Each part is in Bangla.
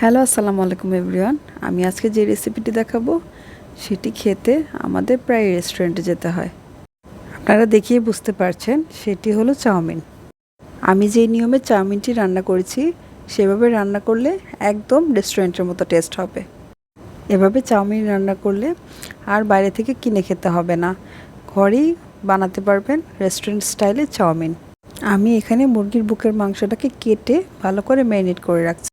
হ্যালো, আসসালামু আলাইকুম এভরিওয়ান। আমি আজকে যে রেসিপিটি দেখাবো, সেটি খেতে আমাদের প্রায় রেস্টুরেন্টে যেতে হয়। আপনারা দেখিয়ে বুঝতে পারছেন, সেটি হলো চাউমিন। আমি যে নিয়মে চাউমিনটি রান্না করেছি, সেভাবে রান্না করলে একদম রেস্টুরেন্টের মতো টেস্ট হবে। এভাবে চাউমিন রান্না করলে আর বাইরে থেকে কিনে খেতে হবে না। ঘরেই বানাতে পারবেন রেস্টুরেন্ট স্টাইলে চাউমিন। আমি এখানে মুরগির বুকের মাংসটাকে কেটে ভালো করে ম্যারিনেট করে রাখছি।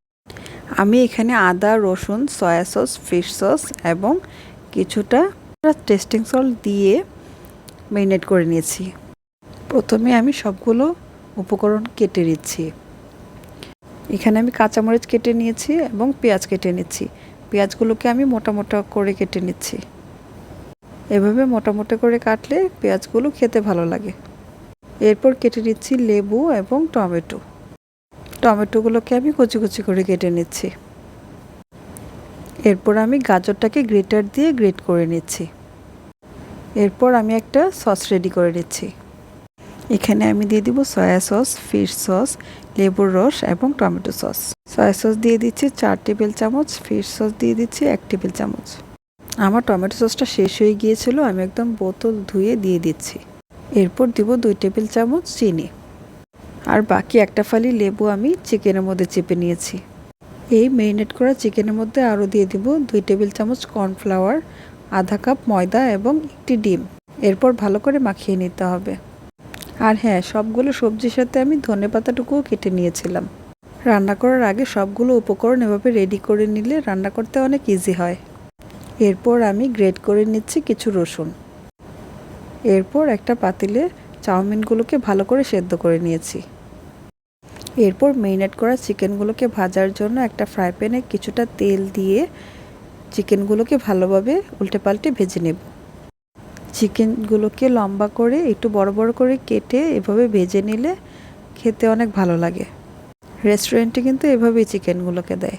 আমি এখানে আদা, রসুন, সয়া সস ফিশ সস এবং কিছুটা টেস্টিং সল্ট দিয়ে ম্যারিনেট করে নিয়েছি। প্রথমে আমি সবগুলো উপকরণ কেটে নিচ্ছি। এখানে আমি কাঁচামরিচ কেটে নিয়েছি এবং পেঁয়াজ কেটে নিচ্ছি। পেঁয়াজগুলোকে আমি মোটা মোটা করে কেটে নিচ্ছি। এভাবে মোটা মোটা করে কাটলে পেঁয়াজগুলো খেতে ভালো লাগে। এরপর কেটে নিচ্ছি লেবু এবং টমেটো। টমেটোগুলোকে আমি কুচি কুচি করে কেটে নিচ্ছি। এরপর আমি গাজরটাকে গ্রেটার দিয়ে গ্রেট করে নিচ্ছি। এরপর আমি একটা সস রেডি করে নিচ্ছি। এখানে আমি দিয়ে দিব সয়া সস, ফিশ সস, লেবুর রস এবং টমেটো সস। সয়া সস দিয়ে দিচ্ছি চার টেবিল চামচ, ফিশ সস দিয়ে দিচ্ছি এক টেবিল চামচ। আমার টমেটো সসটা শেষ হয়ে গিয়েছিল, আমি একদম বোতল ধুয়ে দিয়ে দিচ্ছি। এরপর দিব দুই টেবিল চামচ চিনি। আর বাকি একটা ফালি লেবু আমি চিকেনের মধ্যে চেপে নিয়েছি। এই মেরিনেট করা চিকেনের মধ্যে আরও দিয়ে দিব দুই টেবিল চামচ কর্নফ্লাওয়ার আধা কাপ ময়দা এবং একটি ডিম। এরপর ভালো করে মাখিয়ে নিতে হবে। আর হ্যাঁ সবগুলো সবজির সাথে আমি ধনে পাতাটুকুও কেটে নিয়েছিলাম। রান্না করার আগে সবগুলো উপকরণ এভাবে রেডি করে নিলে রান্না করতে অনেক ইজি হয়। এরপর আমি গ্রেট করে নিচ্ছি কিছু রসুন। এরপর একটা পাতিলে চাউমিনগুলোকে ভালো করে সেদ্ধ করে নিয়েছি। এরপর মেরিনেট করা চিকেনগুলোকে ভাজার জন্য একটা ফ্রাই প্যানে কিছুটা তেল দিয়ে চিকেনগুলোকে ভালোভাবে উল্টে পাল্টে ভেজে নেব। চিকেনগুলোকে লম্বা করে একটু বড় বড় করে কেটে এভাবে ভেজে নিলে খেতে অনেক ভালো লাগে। রেস্টুরেন্টে কিন্তু এভাবেই চিকেনগুলোকে দেয়।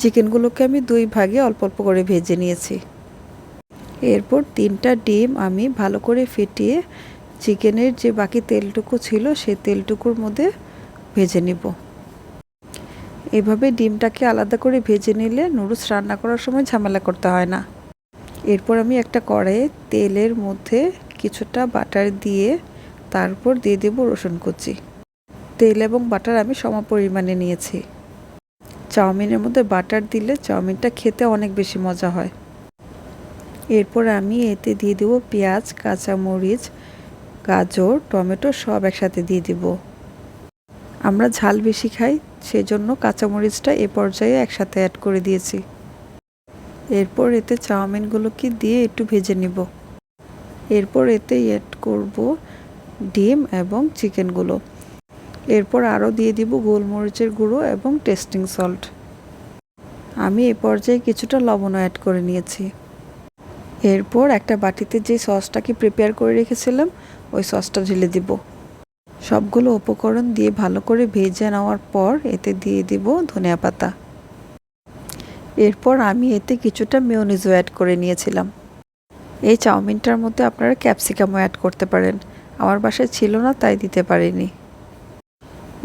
চিকেনগুলোকে আমি দুই ভাগে অল্প অল্প করে ভেজে নিয়েছি। এরপর তিনটা ডিম আমি ভালো করে ফেটিয়ে চিকেনের যে বাকি তেলটুকু ছিল, সেই তেলটুকুর মধ্যে ভেজে নিব। এভাবে ডিমটাকে আলাদা করে ভেজে নিলে নুডলস রান্না করার সময় ঝামেলা করতে হয় না। এরপর আমি একটা কড়াইয়ে তেলের মধ্যে কিছুটা বাটার দিয়ে তারপর দিয়ে দেব রসুন কুচি। তেল এবং বাটার আমি সম পরিমাণে নিয়েছি। চাউমিনের মধ্যে বাটার দিলে চাউমিনটা খেতে অনেক বেশি মজা হয়। এরপর আমি এতে দিয়ে দেবো পেঁয়াজ, কাঁচামরিচ গাজর, টমেটো সব একসাথে দিয়ে দিব। আমরা ঝাল বেশি খাই, সেজন্য কাঁচামরিচটা এ পর্যায়ে একসাথে অ্যাড করে দিয়েছি। এরপর এতে চাউমিনগুলোকে দিয়ে একটু ভেজে নিব। এরপর এতে অ্যাড করব ডিম এবং চিকেনগুলো। এরপর আরও দিয়ে দিব গোলমরিচের গুঁড়ো এবং টেস্টিং সল্ট। আমি এ পর্যায়ে কিছুটা লবণও অ্যাড করে নিয়েছি। এরপর একটা বাটিতে যে সসটাকে প্রিপেয়ার করে রেখেছিলাম, ওই সসটা ঢেলে দিব। সবগুলো উপকরণ দিয়ে ভালো করে ভেজে নেওয়ার পর এতে দিয়ে দিব ধনিয়া পাতা। এরপর আমি এতে কিছুটা মেয়নিজও অ্যাড করে নিয়েছিলাম। এই চাউমিনটার মধ্যে আপনারা ক্যাপসিকামও অ্যাড করতে পারেন। আমার বাসায় ছিল না, তাই দিতে পারিনি।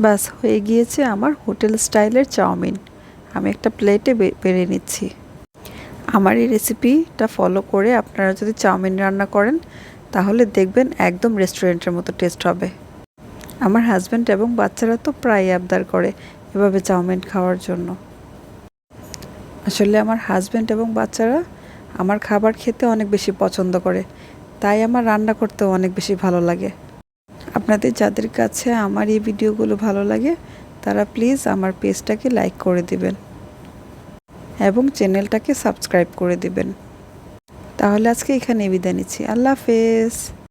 ব্যাস, হয়ে গিয়েছে আমার হোটেল স্টাইলের চাউমিন। আমি একটা প্লেটে বেড়ে নিচ্ছি। আমার এই রেসিপিটা ফলো করে আপনারা যদি চাউমিন রান্না করেন, তাহলে দেখবেন একদম রেস্টুরেন্টের মতো টেস্ট হবে। আমার হাজব্যান্ড এবং বাচ্চারা তো প্রায় আবদার করে এভাবে চাউমিন খাওয়ার জন্য। আসলে আমার হাজব্যান্ড এবং বাচ্চারা আমার খাবার খেতে অনেক বেশি পছন্দ করে, তাই আমার রান্না করতেও অনেক বেশি ভালো লাগে। আপনাদের যাদের কাছে আমার এই ভিডিওগুলো ভালো লাগে, তারা প্লিজ আমার পেজটাকে লাইক করে দিবেন। এবং চ্যানেলটাকে সাবস্ক্রাইব করে দিবেন। তাহলে আজকে এখানে বিদায় নিচ্ছি। আল্লাহ হাফেজ।